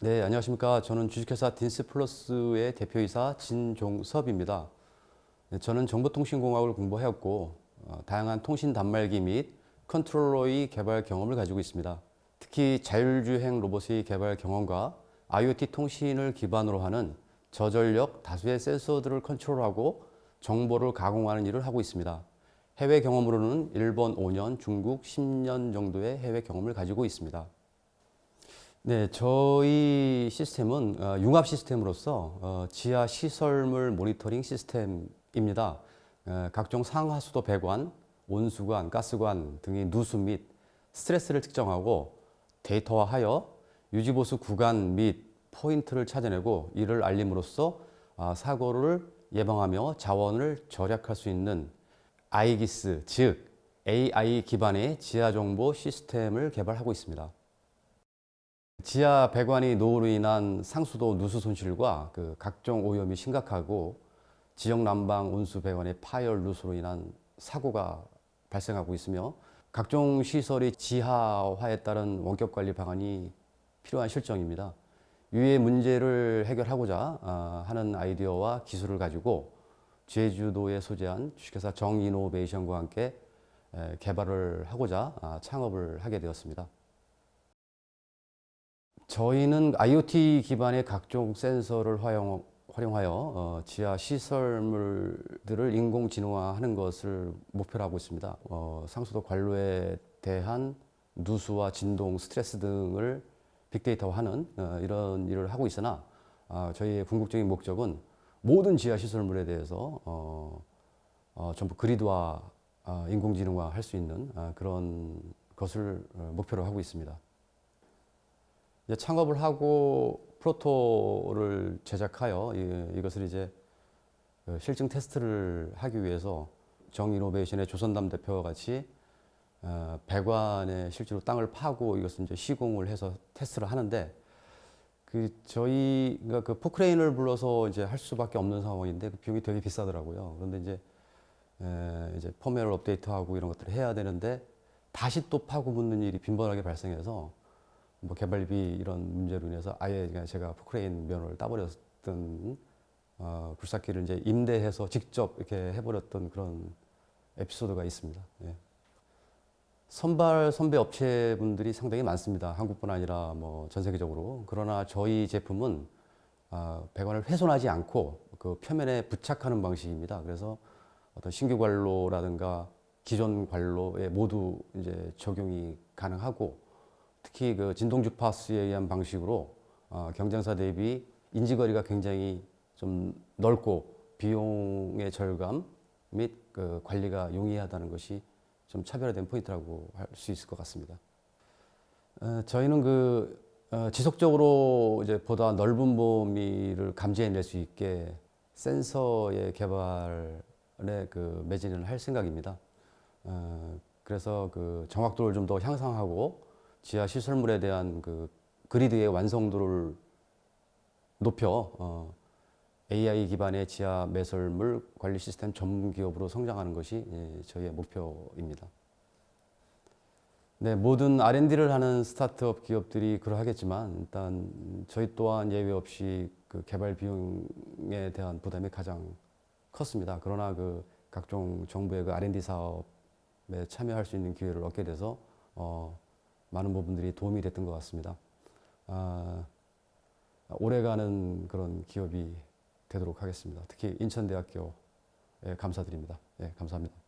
네, 안녕하십니까. 저는 주식회사 딘스플러스의 대표이사 진종섭입니다. 네, 저는 정보통신공학을 공부하였고 어, 다양한 통신 단말기 및 컨트롤러의 개발 경험을 가지고 있습니다. 특히 자율주행 로봇의 개발 경험과 IoT 통신을 기반으로 하는 저전력 다수의 센서들을 컨트롤하고 정보를 가공하는 일을 하고 있습니다. 해외 경험으로는 일본 5년, 중국 10년 정도의 해외 경험을 가지고 있습니다. 네, 저희 시스템은 어, 융합 시스템으로서 어, 지하 시설물 모니터링 시스템입니다. 어, 각종 상하수도 배관, 온수관, 가스관 등의 누수 및 스트레스를 특정하고 데이터화하여 유지보수 구간 및 포인트를 찾아내고 이를 알림으로써 아, 사고를 예방하며 자원을 절약할 수 있는 아이기스, 즉 AI 기반의 지하 정보 시스템을 개발하고 있습니다. 지하 배관이 노후로 인한 상수도 누수 손실과 그 각종 오염이 심각하고 지역 난방 온수 배관의 파열 누수로 인한 사고가 발생하고 있으며 각종 시설의 지하화에 따른 원격 관리 방안이 필요한 실정입니다. 이의 문제를 해결하고자 아, 하는 아이디어와 기술을 가지고 제주도에 소재한 주식회사 정이노베이션과 함께 에, 개발을 하고자 아, 창업을 하게 되었습니다. 저희는 IoT 기반의 각종 센서를 활용, 활용하여 어, 지하 시설물들을 인공지능화하는 것을 목표로 하고 있습니다. 어, 상수도 관로에 대한 누수와 진동, 스트레스 등을 빅데이터화하는 어, 이런 일을 하고 있으나 아, 저희의 궁극적인 목적은 모든 지하 시설물에 대해서 어, 어, 전부 그리드화, 아, 인공지능화 할 수 있는 아, 그런 것을 어, 목표로 하고 있습니다. 이제 창업을 하고 프로토를 제작하여 이, 이것을 이제 그 실증 테스트를 하기 위해서 정이노베이션의 조선담 대표와 같이 어, 배관에 실제로 땅을 파고 이것을 이제 시공을 해서 테스트를 하는데 그 저희가 그 포크레인을 불러서 이제 할 수밖에 없는 상황인데 그 비용이 되게 비싸더라고요. 그런데 이제 에, 이제 펌웨어 업데이트하고 이런 것들을 해야 되는데 다시 또 파고 묻는 일이 빈번하게 발생해서 뭐 개발비 이런 문제로 인해서 아예 그냥 제가 포크레인 면허를 따버렸던 어, 굴삭기를 이제 임대해서 직접 이렇게 해버렸던 그런 에피소드가 있습니다. 예. 선발 선배 업체분들이 상당히 많습니다. 한국뿐 아니라 뭐 전 세계적으로. 그러나 저희 제품은 아, 배관을 훼손하지 않고 그 표면에 부착하는 방식입니다. 그래서 어떤 신규 관로라든가 기존 관로에 모두 이제 적용이 가능하고 특히 그 진동 주파수에 의한 방식으로 어, 경쟁사 대비 인지거리가 굉장히 좀 넓고 비용의 절감 및 그 관리가 용이하다는 것이 좀 차별화된 포인트라고 할 수 있을 것 같습니다. 어, 저희는 그 어, 지속적으로 이제 보다 넓은 범위를 감지해낼 수 있게 센서의 개발에 그 매진을 할 생각입니다. 어, 그래서 그 정확도를 좀 더 향상하고 지하 시설물에 대한 그 그리드의 완성도를 높여 어, AI 기반의 지하 매설물 관리 시스템 전문 기업으로 성장하는 것이 예, 저희의 목표입니다. 네, 모든 R&D를 하는 스타트업 기업들이 그러하겠지만 일단 저희 또한 예외 없이 그 개발 비용에 대한 부담이 가장 컸습니다. 그러나 그 각종 정부의 그 R&D 사업에 참여할 수 있는 기회를 얻게 돼서 어, 많은 부분들이 도움이 됐던 것 같습니다. 아, 오래가는 그런 기업이 되도록 하겠습니다. 특히 인천대학교에 감사드립니다. 예, 감사합니다.